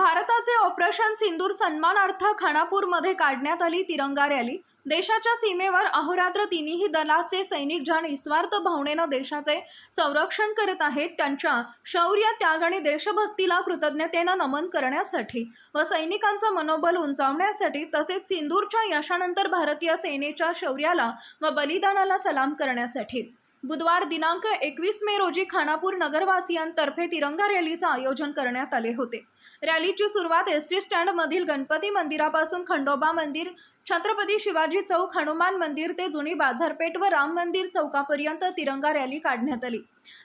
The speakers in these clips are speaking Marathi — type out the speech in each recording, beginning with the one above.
भारताचे ऑपरेशन सिंदूर सन्मानार्थ खानापूरमध्ये काढण्यात आली तिरंगा रॅली. देशाच्या सीमेवर अहोरात्र तिन्ही दलाचे सैनिक जण निस्वार्थ भावनेनं देशाचे संरक्षण करत आहेत. त्यांच्या शौर्य त्याग आणि देशभक्तीला कृतज्ञतेनं नमन करण्यासाठी व सैनिकांचं मनोबल उंचावण्यासाठी तसेच सिंदूरच्या यशानंतर भारतीय सेनेच्या शौर्याला व बलिदानाला सलाम करण्यासाठी. बुधवार दिनांक एकवीस मे रोजी खानापूर नगरवासियांतर्फे तिरंगा रॅलीचं आयोजन करण्यात आले होते. रॅलीची सुरुवात एस टी स्टँडमधील गणपती मंदिरापासून खंडोबा मंदिर छत्रपती शिवाजी चौक हनुमान मंदिर ते जुनी बाजारपेठ व राम मंदिर चौकापर्यंत तिरंगा रॅली काढण्यात आली.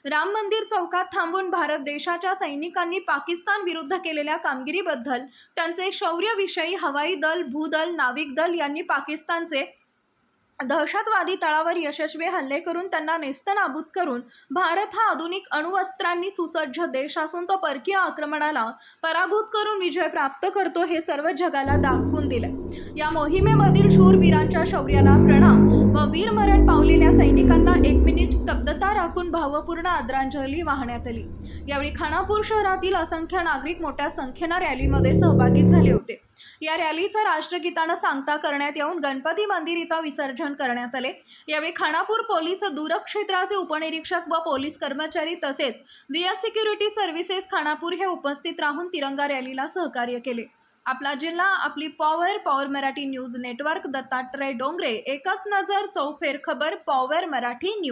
राम मंदिर चौकात थांबून भारत देशाच्या सैनिकांनी पाकिस्तान विरुद्ध केलेल्या कामगिरीबद्दल त्यांचे शौर्यविषयी हवाई दल भूदल नाविक दल यांनी पाकिस्तानचे दहशतवादी तळावर यशस्वी हल्ले करून त्यांना नेस्तनाबूत करून भारत हा आधुनिक अणुवस्त्रांनी सुसज्ज देश असून तो परकीय आक्रमणाला पराभूत करून विजय प्राप्त करतो हे सर्व जगाला दाखवून दिले या मोहिमेमधील शूरवीरांच्या शौर्याला प्रणाम व वीरमरण पावलेल्या सैनिकांना एक राखून भावपूर्ण आदरांजली वाहण्यात आली. यावेळी खानापूर शहरातील असंख्य नागरिक मोठ्या संख्येनं रॅलीमध्ये सहभागी झाले होते. या रॅलीचं राष्ट्रगीतानं सांगता करण्यात येऊन गणपती मंदिर इथं विसर्जन करण्यात आले. यावेळी खानापूर पोलीस दूरक्षेत्राचे उपनिरीक्षक व पोलीस कर्मचारी तसेच व्हीएस सिक्युरिटी सर्व्हिसेस खानापूर हे उपस्थित राहून तिरंगा रॅलीला सहकार्य केले. आपला जिल्हा आपली power power Marathi news network Dattatray Dongre एकच नजर चौफेर खबर पॉवर मराठी न्यूज.